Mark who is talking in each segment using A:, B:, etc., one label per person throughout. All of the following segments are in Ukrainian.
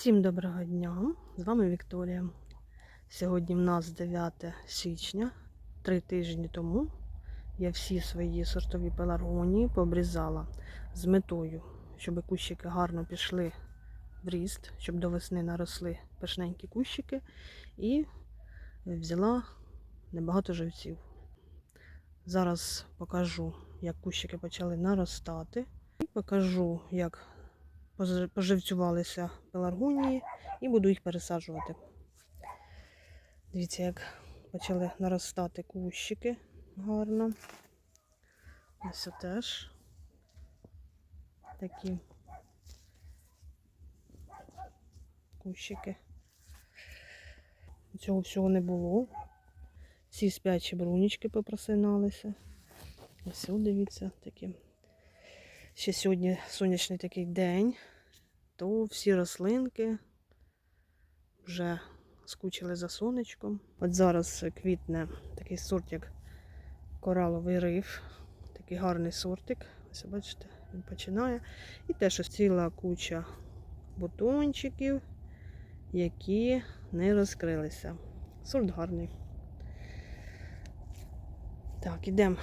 A: Всім доброго дня! З вами Вікторія. Сьогодні в нас 9 січня. Три тижні тому я всі свої сортові пеларгонії пообрізала з метою, щоб кущики гарно пішли в ріст, щоб до весни наросли пишненькі кущики, і взяла небагато живців. Зараз покажу, як кущики почали наростати, і покажу, як поживцювалися пеларгонії і буду їх пересаджувати. Дивіться, як почали наростати кущики гарно. Ось теж такі кущики. Цього всього не було. Всі спячі брунічки попросиналися. Ось дивіться такі. Ще сьогодні сонячний такий день, то всі рослинки вже скучили за сонечком. От зараз квітне такий сорт, як кораловий риф. Такий гарний сортик. Ось бачите, він починає. І теж ціла куча бутончиків, які не розкрилися. Сорт гарний. Так, ідемо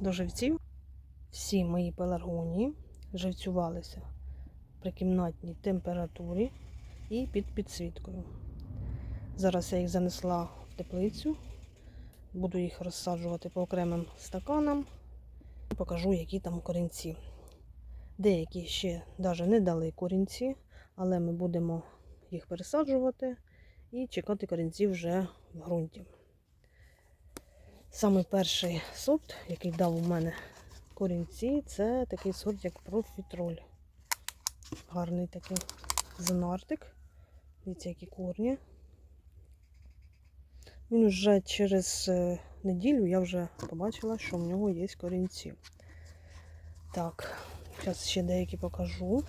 A: до живців. Всі мої пеларгонії живцювалися при кімнатній температурі і під підсвіткою. Зараз я їх занесла в теплицю, буду їх розсаджувати по окремим стаканам. Покажу, які там корінці. Деякі ще навіть не дали корінці, але ми будемо їх пересаджувати і чекати корінців вже в ґрунті. Саме перший сорт, який дав у мене корінці, це такий сорт, як профітроль. Гарний такий зонартик. Дивіться, які корні. Він вже через е, неділю я вже побачила, що в нього є корінці. Так, зараз ще деякі покажу.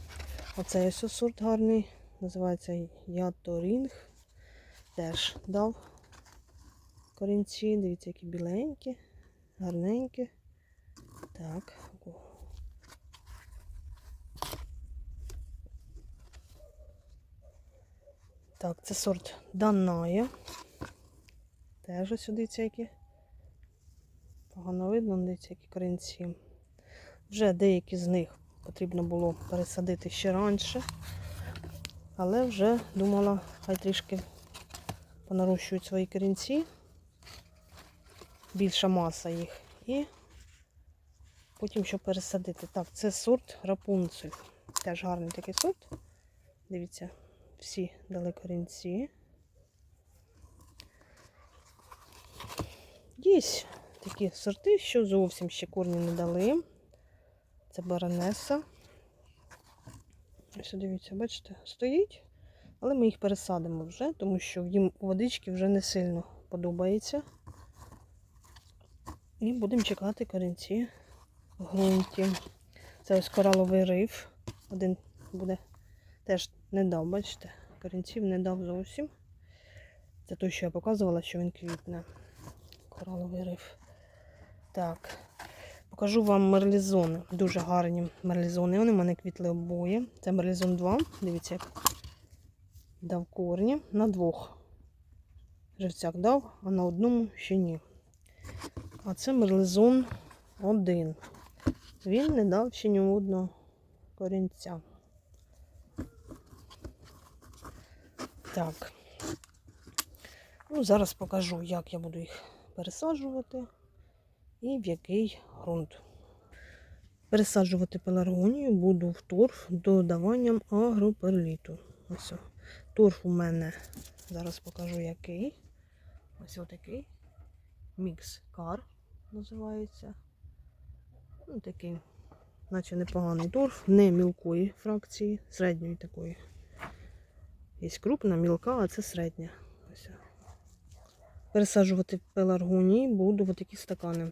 A: Оцей ось сорт гарний. Називається Яторінг. Теж дав корінці. Дивіться, які біленькі, гарненькі. Так. Так, це сорт Даная. Теж ось дивіться. Погано видно, дивіться, які корінці. Вже деякі з них потрібно було пересадити ще раніше. Але вже думала, хай трішки понарощують свої корінці. Більша маса їх. І потім щоб пересадити. Так, це сорт рапунцель. Теж гарний такий сорт. Дивіться, всі дали корінці. Є такі сорти, що зовсім ще корні не дали. Це баронеса. Ось дивіться, бачите, стоїть, але ми їх пересадимо вже, тому що їм водички вже не сильно подобається. І будемо чекати корінці ґрунті. Це ось кораловий риф. Один буде теж не дав, бачите, корінців не дав зовсім. Це той, що я показувала, що він квітне. Кораловий риф. Так. Покажу вам мерлізони. Дуже гарні мерлізони. Вони в мене квітли обоє. Це мерлізон 2. Дивіться, як дав корні. На двох живцях дав, а на одному ще ні. А це мерлизон 1. Він не дав ще ні одного корінця. Так. Ну, зараз покажу, як я буду їх пересаджувати і в який ґрунт. Пересаджувати пеларгонію буду в торф додаванням агроперліту. Ось. Торф у мене, зараз покажу який. Ось отакий. Мікс кар називається. Ну, такий, наче непоганий торф, не мілкої фракції, середньої такої. Є крупна, мілка, а це середня. Ось. Пересаджувати пеларгонії буду в такі стакани.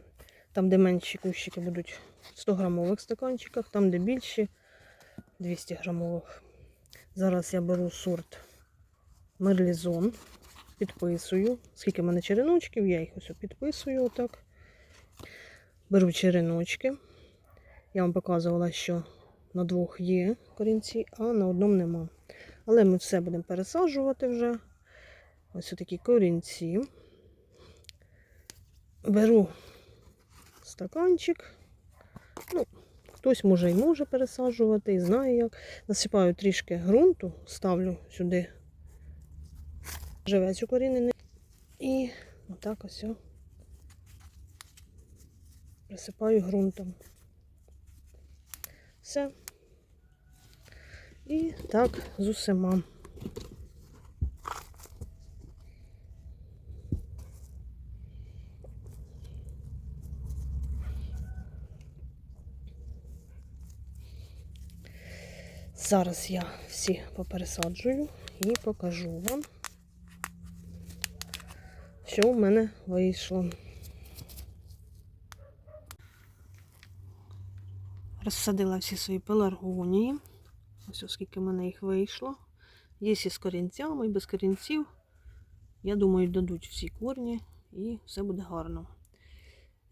A: Там, де менші кущики будуть в 100 грамових стаканчиках, там, де більші 200 грамових. Зараз я беру сорт Мерлізон, підписую. Скільки в мене череночків, я їх ось підписую отак. Беру череночки. Я вам показувала, що на двох є корінці, а на одному нема. Але ми все будемо пересаджувати вже. Ось такі корінці. Беру стаканчик. Ну, хтось може і може пересаджувати, і знає як. Насипаю трішки ґрунту, ставлю сюди живець укорінений. І отак ось присипаю ґрунтом. Все. І так з усіма. Зараз я всі попересаджую і покажу вам, що в мене вийшло. Розсадила всі свої пеларгонії. Ось оскільки в мене їх вийшло. Є і з корінцями, і без корінців. Я думаю, дадуть всі корні і все буде гарно.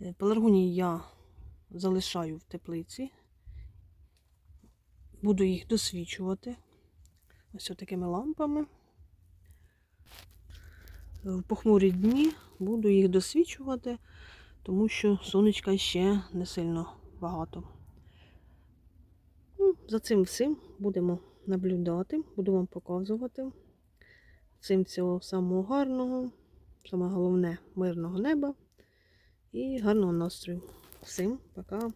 A: Е, Пеларгонії я залишаю в теплиці. Буду їх досвічувати ось такими лампами. В похмурі дні буду їх досвічувати, тому що сонечка ще не сильно багато. За цим всім будемо наблюдати, буду вам показувати. Цим цього самого гарного, саме головне мирного неба і гарного настрою. Всім пока!